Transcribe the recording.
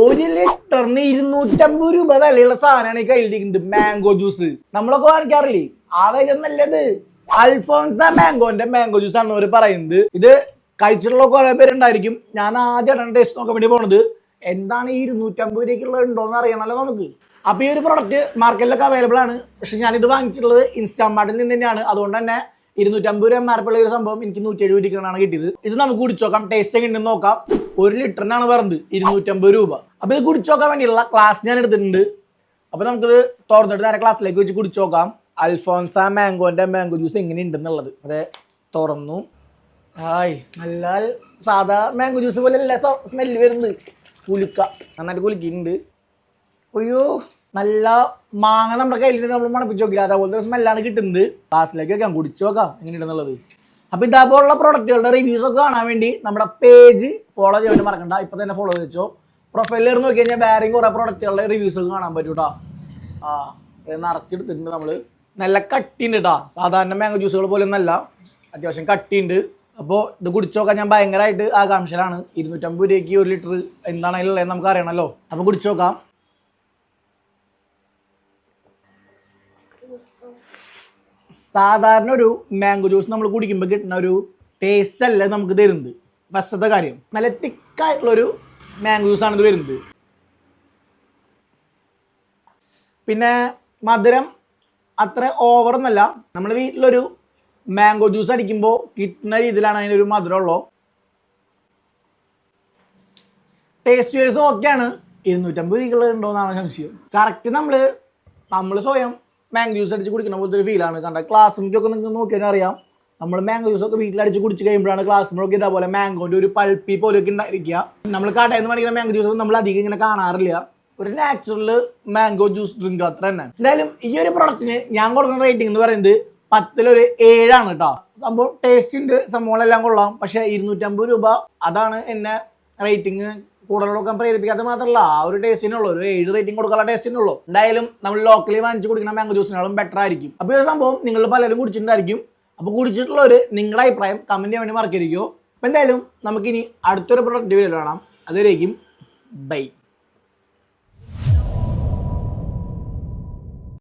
ഒരു ലിറ്ററിന് ഇരുന്നൂറ്റമ്പത് രൂപ വിലയുള്ള സാധനമാണ് ഈ കയ്യിലിരിക്കുന്നത് മാംഗോ ജ്യൂസ് നമ്മളൊക്കെ കാണിക്കാറില്ലേ ആ വില നല്ലത് അൽഫോൺസ മാംഗോന്റെ മാംഗോ ജ്യൂസ് ആണ് അവർ പറയുന്നത്. ഇത് കഴിച്ചിട്ടുള്ള കുറെ പേരുണ്ടായിരിക്കും. ഞാൻ ആദ്യമായിട്ടാണ് ടേസ്റ്റ് നോക്കാൻ വേണ്ടി പോണത്. എന്താണ് ഈ ഇരുന്നൂറ്റമ്പത് രൂപയ്ക്കുള്ളത് ഉണ്ടോന്ന് അറിയണമല്ലോ നമുക്ക്. അപ്പൊ ഈ ഒരു പ്രൊഡക്റ്റ് മാർക്കറ്റിലൊക്കെ അവൈലബിൾ ആണ്. പക്ഷെ ഞാനിത് വാങ്ങിച്ചിട്ടുള്ളത് ഇൻസ്റ്റാമാർട്ടിൽ നിന്ന് തന്നെയാണ്. അതുകൊണ്ട് തന്നെ ഇരുന്നൂറ്റമ്പത് രൂപ പി ഒരു സംഭവം എനിക്ക് നൂറ്റി എഴുപത് രൂപയ്ക്കാണ് കിട്ടിയത്. ഇത് നമുക്ക് കുടിച്ചു നോക്കാം ടേസ്റ്റ് ഉണ്ടെന്ന് നോക്കാം. ഒരു ലിറ്ററിനാണ് പറഞ്ഞത് ഇരുന്നൂറ്റമ്പത് രൂപ. അപ്പൊ ഇത് കുടിച്ചു നോക്കാൻ വേണ്ടിയുള്ള ക്ലാസ് ഞാൻ എടുത്തിട്ടുണ്ട്. അപ്പൊ നമുക്കിത് തുറന്നിട്ട് നേരെ ക്ലാസ്സിലേക്ക് വെച്ച് കുടിച്ചു നോക്കാം. അൽഫോൻസ മാംഗോന്റെ മാംഗോ ജ്യൂസ് എങ്ങനെ ഉണ്ടെന്നുള്ളത് അതെ തുറന്നു. ഹായ് നല്ല സാധാ മാംഗോ ജ്യൂസ് പോലെ അല്ല സ്മെല്ല് വരുന്നത്. കുലുക്ക നന്നായിട്ട് കുലുക്കിയിട്ടുണ്ട് അയ്യോ. നല്ല മാങ്ങ നമ്മുടെ കയ്യിൽ നമ്മൾ മണപ്പിച്ച് നോക്കില്ല? അതേപോലത്തെ സ്മെല്ലാണ് കിട്ടുന്നത്. ക്ലാസ്സിലേക്ക് വെക്കാം കുടിച്ചു നോക്കാം എങ്ങനെയുണ്ടെന്നുള്ളത്. അപ്പൊ ഇതേപോലുള്ള പ്രൊഡക്റ്റുകളുടെ റിവ്യൂസ് ഒക്കെ കാണാൻ വേണ്ടി നമ്മുടെ പേജ് ഫോളോ ചെയ്യാൻ മറക്കണ്ട. ഇപ്പൊ തന്നെ ഫോളോ വെച്ചോ. പ്രൊഫൈലിൽ നോക്കി കഴിഞ്ഞാൽ വേറെയും കുറെ പ്രൊഡക്റ്റുകളുടെ റിവ്യൂസ് ഒക്കെ കാണാൻ പറ്റും കേട്ടോ ആ നിറച്ചെടുത്തിട്ടുണ്ട് നമ്മൾ. നല്ല കട്ടിയുണ്ട് കേട്ടോ സാധാരണ മാങ്ങ ജ്യൂസുകൾ പോലെ ഒന്നല്ല അത്യാവശ്യം കട്ടിയുണ്ട്. അപ്പോൾ ഇത് കുടിച്ചു നോക്കാൻ ഞാൻ ഭയങ്കരമായിട്ട് ആകാംക്ഷയിലാണ്. ഇരുന്നൂറ്റമ്പത് രൂപയ്ക്ക് ഒരു ലിറ്റർ എന്താണ് അതിലുള്ളതെന്ന് നമുക്ക് അറിയണമല്ലോ അപ്പോൾ കുടിച്ചു സാധാരണ ഒരു മാംഗോ ജ്യൂസ് നമ്മൾ കുടിക്കുമ്പോൾ കിട്ടുന്ന ഒരു ടേസ്റ്റ് അല്ല നമുക്ക് തരുന്നത്? ഫസ്റ്റത്തെ കാര്യം. നല്ല തിക്കായിട്ടുള്ളൊരു മാംഗോ ആണ് ഇത് വരുന്നത്. പിന്നെ മധുരം അത്ര ഓവർ എന്നല്ല നമ്മൾ വീട്ടിലൊരു മാംഗോ ജ്യൂസ് അടിക്കുമ്പോൾ കിട്ടുന്ന രീതിയിലാണ് അതിനൊരു മധുരമുള്ളൂ ടേസ്റ്റ് വൈസ് ഓക്കെയാണ് ഇരുന്നൂറ്റമ്പത് ഉണ്ടോ എന്നാണ് സംശയം. കറക്റ്റ് നമ്മൾ നമ്മൾ സ്വയം മാംഗോ ജ്യൂസ് അടിച്ച് കുടിക്കുന്ന പോലത്തെ ഒരു ഫീലാണ് കണ്ട? ഒക്കെ നിങ്ങൾക്ക് നോക്കിയാൽ അറിയാം. നമ്മൾ മാംഗോ ജ്യൂസ് ഒക്കെ വീട്ടിലടിച്ച് കുടിച്ച് കഴിയുമ്പോഴാണ് ക്ലാസ് ഒക്കെ ഇതേപോലെ മാംഗോന്റെ ഒരു പൾപ്പി പോലെ ഒക്കെ ഉണ്ടായിരിക്കുക. നമ്മൾ കടയിൽ നിന്ന് മേടിക്കുന്ന മാംഗോ ജ്യൂസ് നമ്മൾ അധികം ഇങ്ങനെ കാണാറില്ല. ഒരു നാച്ചുറൽ മാംഗോ ജ്യൂസ് ഡ്രിങ്ക് അത്ര തന്നെ. എന്തായാലും ഈ ഒരു പ്രൊഡക്റ്റിന് ഞാൻ കൊടുക്കുന്ന റേറ്റിംഗ് എന്ന് പറയുന്നത് പത്തിലൊരു ഏഴാണ് കേട്ടോ സംഭവം ടേസ്റ്റ് ഉണ്ട് സംഭവങ്ങളെല്ലാം കൊള്ളാം. പക്ഷേ ഇരുന്നൂറ്റമ്പത് രൂപ അതാണ് എന്നെ റേറ്റിംഗ് കൂടുതൽ കൊടുക്കാൻ പ്രേരിപ്പിക്കാത്ത മാത്രമല്ല ആ ഒരു ടേസ്റ്റിനുള്ളൂ ഒരു ഏഴ് റേറ്റിംഗ് കൊടുക്കാനുള്ള ടേസ്റ്റിനുള്ളൂ എന്തായാലും നമ്മൾ ലോക്കലി വാങ്ങിച്ച് കുടിക്കുന്ന മാംഗോ ജ്യൂസിനാളും ബെറ്റർ ആയിരിക്കും. അപ്പോൾ ഒരു സംഭവം നിങ്ങൾ പലരും കുടിച്ചിട്ടുണ്ടായിരിക്കും. അപ്പോൾ കുടിച്ചിട്ടുള്ളവർ നിങ്ങളുടെ അഭിപ്രായം കമന്റ് വേണ്ടി മറക്കിയിരിക്കുമോ അപ്പോൾ എന്തായാലും നമുക്കിനി അടുത്തൊരു പ്രൊഡക്റ്റ് വീഡിയോ കാണാം. അതുവരേക്കും ബൈ